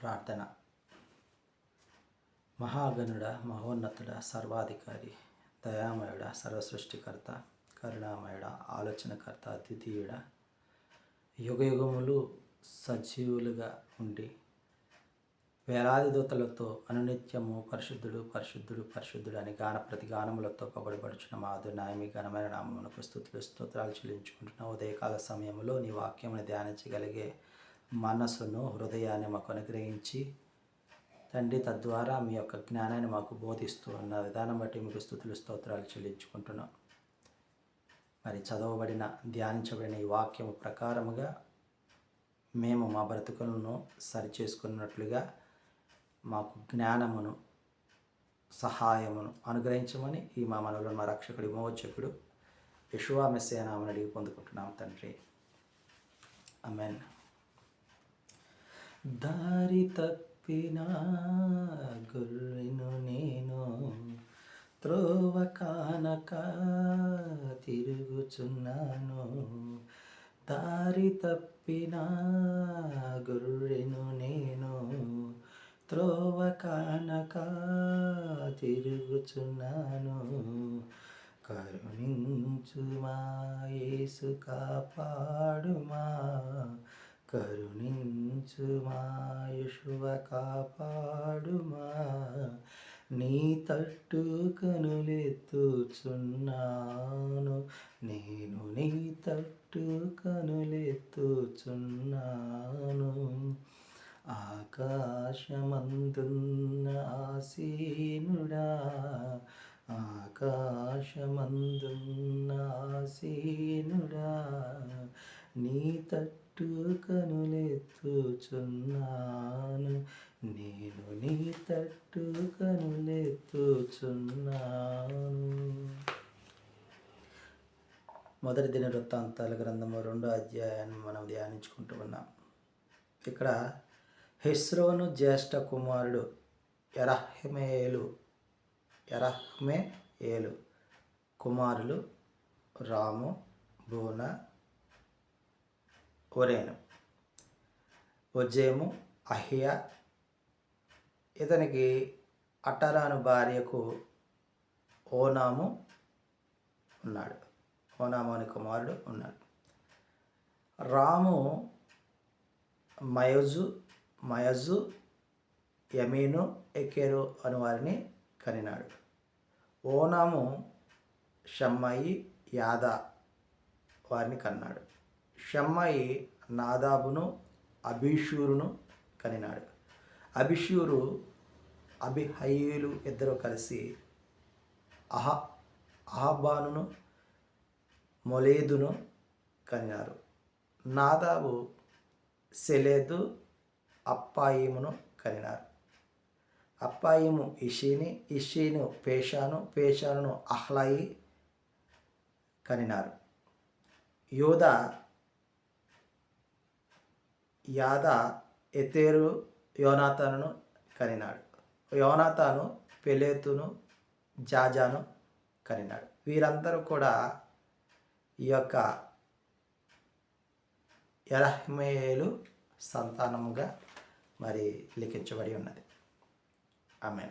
ప్రార్థన. మహాగణుడ మహోన్నతుడ సర్వాధికారి దయామయుడ సర్వసృష్టికర్త కరుణామయుడ ఆలోచనకర్త ద్వితీయుడ యుగయుగములు సజీవులుగా ఉండి వేలాది దూతలతో అనునిత్యము పరిశుద్ధుడు పరిశుద్ధుడు పరిశుద్ధుడు అని గాన ప్రతి గానములతో పగడబడుచున్న మా ఘనమైన నామమునకు స్థుతులు స్తోత్రాలు చెల్లించుకుంటున్న ఉదయకాల సమయంలో నీ వాక్యమును ధ్యానించగలిగే మనసును హృదయాన్ని మాకు అనుగ్రహించి తండ్రి తద్వారా మీ యొక్క జ్ఞానాన్ని మాకు బోధిస్తూ ఉన్న విధానం బట్టి మీకు స్థుతులు స్తోత్రాలు చెల్లించుకుంటున్నాం. మరి చదవబడిన ధ్యానించబడిన ఈ వాక్యము ప్రకారముగా మేము మా బ్రతుకులను సరిచేసుకున్నట్లుగా మాకు జ్ఞానమును సహాయమును అనుగ్రహించమని ఈ మా మనలో మా రక్షకుడు విమోచకుడు యశువా మెస్సేనామని అడిగి పొందుకుంటున్నాం తండ్రి. అమెన్ దారి తప్పిన గుర్రెను నేను త్రోవ కానక తిరుగుచున్నాను. దారి తప్పిన గుర్రెను నేను త్రోవ కానక తిరుగుచున్నాను. కరుణించుమా యేసు కాపాడుమా కరుణించుమా యేషువ కాపాడుమా నీ తట్టు కనులెత్తుచున్నాను. నేను నీ తట్టు కనులెత్తుచున్నాను. ఆకాశమందున్న ఆసీనుడా ఆకాశమందున్న ఆసీనుడా నీ తట్టు కనులెత్తుచున్నాను నేను నీ తట్టు కనులెత్తుచున్నాను మొదటి దిన వృత్తాంతాల గ్రంథము రెండో అధ్యాయాన్ని మనం ధ్యానించుకుంటూ ఉన్నాం. ఇక్కడ హెస్రోను జ్యేష్ఠ కుమారుడు ఎరహ్మేలు ఎరహ్మే ఏలు కుమారులు రాము బోన ఒరేను ఒజేము అహియా ఇతనికి అటరాను భార్యకు ఓనాము ఉన్నాడు. ఓనాము అనే కుమారుడు ఉన్నాడు. రాము మయజు మయజు యమీను ఎకేరు అని వారిని కనినాడు. ఓనాము షమ్మాయి యాదా వారిని కన్నాడు. షమ్మాయి నాదాబును అభిషూరును కనినాడు. అభిషూరు అభిహయులు ఇద్దరు కలిసి అహ అహబానును మొలేదును కనినారు. నాదాబు సెలేదు అప్పాయిమును కనినారు. అప్పాయిము ఇషిని ఇషిను పేషాను పేషాను అహ్లాయి కనినారు. యోధ యాద ఎతేరు యోనాతాను కనినాడు. యోనాతాను పెలేతును జాజాను కనినాడు. వీరందరూ కూడా ఈ యొక్క ఎరహ్మేలు సంతానముగా మరి లిఖించబడి ఉన్నది. ఆమె